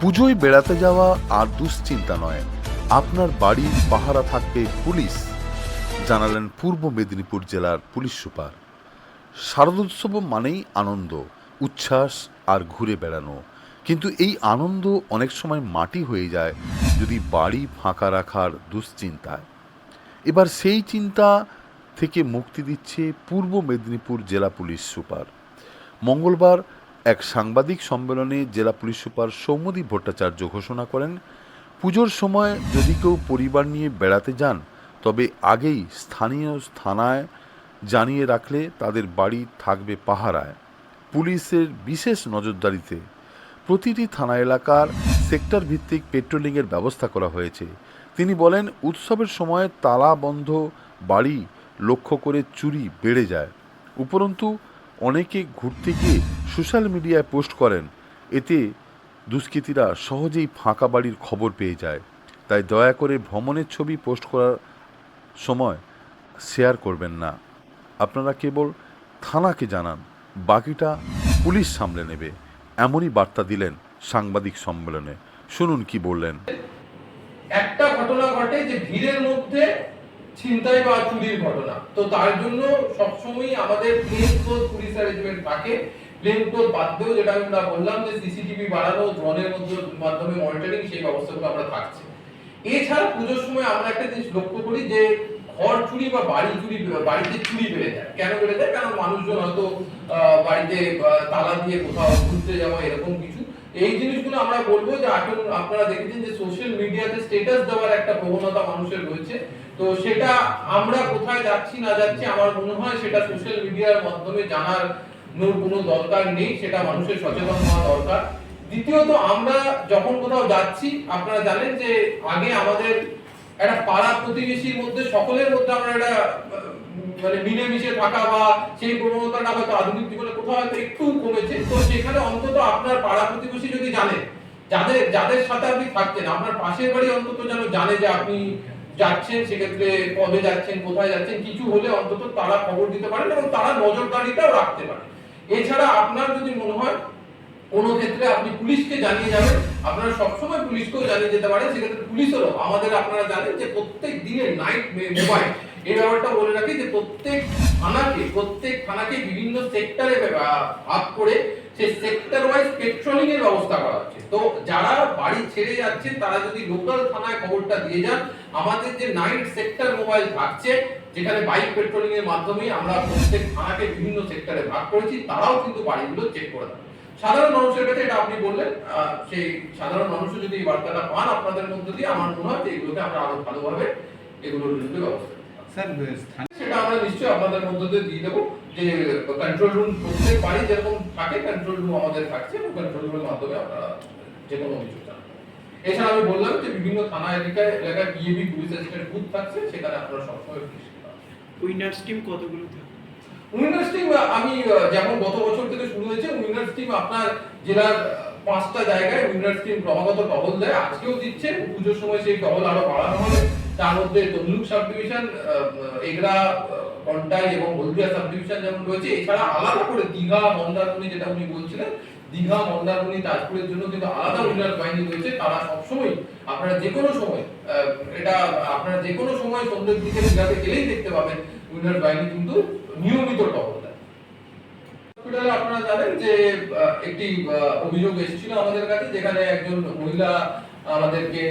পুজোয় বেড়াতে যাওয়া আর দুশ্চিন্তা নয়। আপনার বাড়ির পাহারা থাকবে পুলিশ। জানালেন পূর্ব মেদিনীপুর জেলার পুলিশ সুপার। শারদোৎসব মানেই আনন্দ, উচ্ছ্বাস আর ঘুরে বেড়ানো। কিন্তু এই আনন্দ অনেক সময় মাটি হয়ে যায় যদি বাড়ি ফাঁকা রাখার দুশ্চিন্তায়। এবার সেই চিন্তা থেকে মুক্তি দিচ্ছে পূর্ব মেদিনীপুর জেলা পুলিশ সুপার। মঙ্গলবার এক সাংবাদিক সম্মেলনে জেলা পুলিশ সুপার সৌম্যদীপ ভট্টাচার্য ঘোষণা করেন, পুজোর সময় যদি কেউ পরিবার নিয়ে বেড়াতে যান, তবে আগেই স্থানীয় থানায় জানিয়ে রাখলে তাদের বাড়ি থাকবে পাহারায়। পুলিশের বিশেষ নজরদারিতে প্রতিটি থানা এলাকার সেক্টর ভিত্তিক পেট্রোলিংয়ের ব্যবস্থা করা হয়েছে। তিনি বলেন, উৎসবের সময় তালা বন্ধ, বাড়ি লক্ষ্য করে চুরি বেড়ে যায়। উপরন্তু অনেকে ঘুরতে গিয়ে সোশ্যাল মিডিয়ায় পোস্ট করেন, এতে দুষ্কৃতীরা সহজেই ফাঁকা বাড়ির খবর পেয়ে যায়। তাই দয়া করে ভ্রমণের ছবি পোস্ট করার সময় শেয়ার করবেন না। আপনারা কেবল থানাকে জানান, বাকিটা পুলিশ সামলে নেবে, এমনই বার্তা দিলেন সাংবাদিক সম্মেলনে। শুনুন কি বললেন। একটা ঘটনা ঘটে যে ভিড়ের মধ্যে ছিনতাই বা চুরির ঘটনা। তো তার জন্য সবসময় আমাদের পুলিশ অ্যারেঞ্জমেন্ট থাকে। প্লেন ক্লোজ বাদ যেটা আমরা বললাম যে সিসিটিভি বাড়ানো ড্রোনের মধ্যে মাধ্যমে মনিটরিং সেই ব্যবস্থাগুলো আমরা থাকছে। এছাড়া পুজোর সময় আমরা একটা জিনিস লক্ষ্য করি যে ঘর চুরি বা বাড়ি চুরি, বাড়িতে চুরি বেড়ে যায়। কেন বেড়ে যায়? কারণ মানুষজন হয়তো বাড়িতে তালা দিয়ে কোথাও ঘুরতে যাওয়া, এরকম কিছু। এই জিনিসগুলো আমরা বলব যে এখন আপনারা দেখেছেন যে সোশ্যাল মিডিয়াতে স্ট্যাটাস দেওয়ার একটা প্রবণতা মানুষের রয়েছে। তো সেটা আমরা কোথায় যাচ্ছি, না যাচ্ছি, আমার মনে হয় সেটা সোশ্যাল মিডিয়ার মাধ্যমে জানার নোর কোনো দরকার নেই, সেটা মানুষের সচেতন হওয়া দরকার। দ্বিতীয়ত, আমরা যখন কোথাও যাচ্ছি, আপনারা জানেন যে আগে আমাদের একটা পাড়া প্রতিবেশীর মধ্যে, সকলের মধ্যে আমরা একটা মানে মিলেমিশে থাকা বা সেই প্রবণতাটা হয়তো আধুনিক জীবনে কোথাও হয়তো একটু কমেছে। তো সেখানে অন্তত আপনার পাড়া প্রতিবেশী যদি জানে, যাদের যাদের সাথে আপনি থাকছেন, আপনার পাশের বাড়ি অন্তত যেন জানে যে আপনি যাচ্ছেন, সেক্ষেত্রে কবে যাচ্ছেন, কোথায় যাচ্ছেন, কিছু হলে অন্তত তারা খবর দিতে পারেন এবং তারা নজরদারিটাও রাখতে পারে এছাড়া আপনার যদি মনে হয় কোনো ক্ষেত্রে আপনি পুলিশকে জানিয়ে যাবেন, আপনারা সবসময় পুলিশকেও জানিয়ে যেতে পারেন, সেক্ষেত্রে পুলিশেরও, আমাদের আপনারা জানেন যে প্রত্যেক দিনে নাইট মোবাইল এই ব্যাপারটা বলে রাখি যে প্রত্যেক থানাকে প্রত্যেক থানাকে বিভিন্ন সেক্টরে ভাগ করে সেই সেক্টর ওয়াইজ পেট্রোলিং এর ব্যবস্থা করা হচ্ছে। তো যারা বাড়ি ছেড়ে যাচ্ছেন তারা যদি লোকাল থানায় খবরটা দিয়ে যান, আমাদের যে নাইট সেক্টর মোবাইল থাকছে, যেখানে বাইক পেট্রোলিং এর মাধ্যমে আমরা প্রত্যেক থানাকে বিভিন্ন সেক্টরে ভাগ করেছি, তারাও কিন্তু বাড়িগুলো চেক করে দেবে। সাধারণ মানুষের কাছে এটা আপনি বললেন সেই সাধারণ মানুষও যদি এই বার্তাটা পান, আপনাদের মধ্যে দিয়ে আমার মনে হয় যে এগুলোকে আমরা আরও ভালোভাবে এগুলোর বিরুদ্ধে ব্যবস্থা স্যার আমরা নিশ্চয়ই আপনাদের মধ্যে দিয়ে দিয়ে দেবো যে কন্ট্রোল রুম প্রত্যেক বাড়ি যেরকম থাকে কন্ট্রোল রুম আমাদের থাকছে এবং কন্ট্রোল রুমের মাধ্যমে আপনারা যে কোনো জানাবেন এছাড়া আমি বললাম যে বিভিন্ন থানা এলাকায় এলাকায় বিএবি পুলিশ অ্যাসিস্ট্যান্ট বুথ থাকছে সেখানে আপনারা সবসময়। উইনার্স টিম কতগুলো থাকে? উইনার্স টিম আমি যেমন গত বছর থেকে শুরু হয়েছে উইনার্স টিম আপনার জেলার পাঁচটা জায়গায় উইনার্স টিম ক্রমাগত টহল দেয় আজকেও দিচ্ছে পুজোর সময় সেই টহল আরও বাড়ানো হবে। তার মধ্যে তমলুক সাব ডিভিশন এগরা কন্টাই এবং হলদিয়া সাব ডিভিশন যেমন রয়েছে, এছাড়া আলাদা করে দীঘা, মন্দারমণি যেটা উনি বলছিলেন, দীঘা, মন্দারমণি, তাজপুরের জন্য কিন্তু আলাদা উইনার বাহিনী রয়েছে। তারা সবসময় আপনারা যে কোনো সময় এটা আপনারা যে কোনো সময় সন্ধ্যের দিকে দীঘাতে গেলেই দেখতে পাবেন উইনার বাহিনী কিন্তু নিয়মিত টহল হসপিটালে আপনারা জানেন যে একটি অভিযোগ এসেছিল আমাদের কাছে, যেখানে একজন মহিলা আমাদেরকে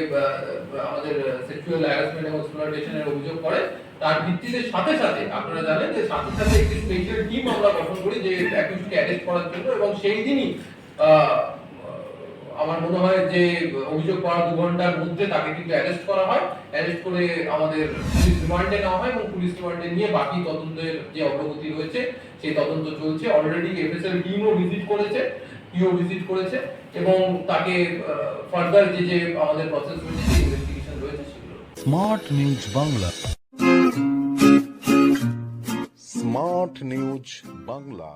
আমাদের সেক্সুয়াল হ্যারাসমেন্ট এবং এক্সপ্লয়টেশনের অভিযোগ করে। তার ভিত্তিতে সাথে সাথে, আপনারা জানেন যে সাথে সাথে একটি স্পেশাল টিম আমরা গঠন করি যে অ্যাকিউজকে অ্যারেস্ট করার জন্য এবং সেই দিনই আমার মনে হয় যে অভিযোগ করা দু ঘণ্টার মধ্যে তাকে কিন্তু অ্যারেস্ট করা হয়। অ্যারেস্ট করে আমাদের পুলিশ রিমান্ডে নেওয়া হয় এবং পুলিশ রিমান্ডে নিয়ে বাকি তদন্তের যে অগ্রগতি রয়েছে, সেই তদন্ত চলছে। অলরেডি এফএসএল টিমও ভিজিট করেছে। পিও ভিজিট করেছে এবং তাকে ফার্দার যে যে আমাদের প্রসেস রয়েছে, যে ইনভেস্টিগেশন রয়েছে সেগুলো। Smart news Bangla smart news Bangla